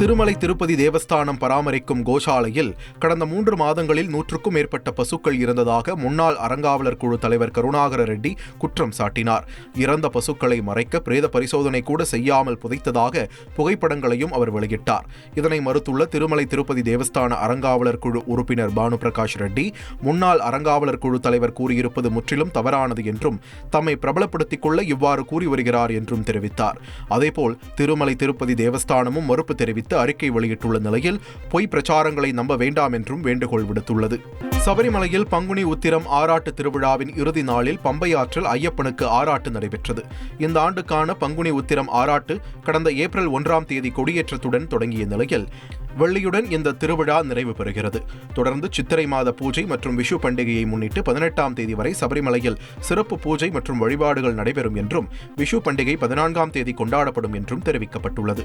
திருமலை திருப்பதி தேவஸ்தானம் பராமரிக்கும் கோஷாலையில் கடந்த மூன்று மாதங்களில் நூற்றுக்கும் மேற்பட்ட பசுக்கள் இருந்ததாக முன்னாள் அறங்காவலர் குழு தலைவர் கருணாகர ரெட்டி குற்றம் சாட்டினார். இறந்த பசுக்களை மறைக்க பிரேத பரிசோதனை கூட செய்யாமல் புதைத்ததாக புகைப்படங்களையும் அவர் வெளியிட்டார். இதனை மறுத்துள்ள திருமலை திருப்பதி தேவஸ்தான அறங்காவலர் குழு உறுப்பினர் பானு பிரகாஷ் ரெட்டி முன்னாள் அறங்காவலர் குழு தலைவர் கூறியிருப்பது முற்றிலும் தவறானது என்றும் தம்மை பிரபலப்படுத்திக் கொள்ள இவ்வாறு கூறி வருகிறார் என்றும் தெரிவித்தார். அதேபோல் திருமலை திருப்பதி தேவஸ்தானமும் மறுப்பு தெரிவித்து அறிக்கை வெளியிட்டுள்ள நிலையில் பொய் பிரச்சாரங்களை நம்ப வேண்டாம் என்றும் வேண்டுகோள் விடுத்துள்ளது. சபரிமலையில் பங்குனி உத்திரம் ஆராட்டு திருவிழாவின் இறுதி நாளில் பம்பை ஆற்றில் ஐயப்பனுக்கு ஆராட்டு நடைபெற்றது. இந்த ஆண்டுக்கான பங்குனி உத்திரம் ஆராட்டு கடந்த ஏப்ரல் ஒன்றாம் தேதி கொடியேற்றத்துடன் தொடங்கிய நிலையில் வெள்ளியுடன் இந்த திருவிழா நிறைவு பெறுகிறது. தொடர்ந்து சித்திரை மாத பூஜை மற்றும் விஷு பண்டிகையை முன்னிட்டு பதினெட்டாம் தேதி வரை சபரிமலையில் சிறப்பு பூஜை மற்றும் வழிபாடுகள் நடைபெறும் என்றும் விஷு பண்டிகை பதினான்காம் தேதி கொண்டாடப்படும் என்றும் தெரிவிக்கப்பட்டுள்ளது.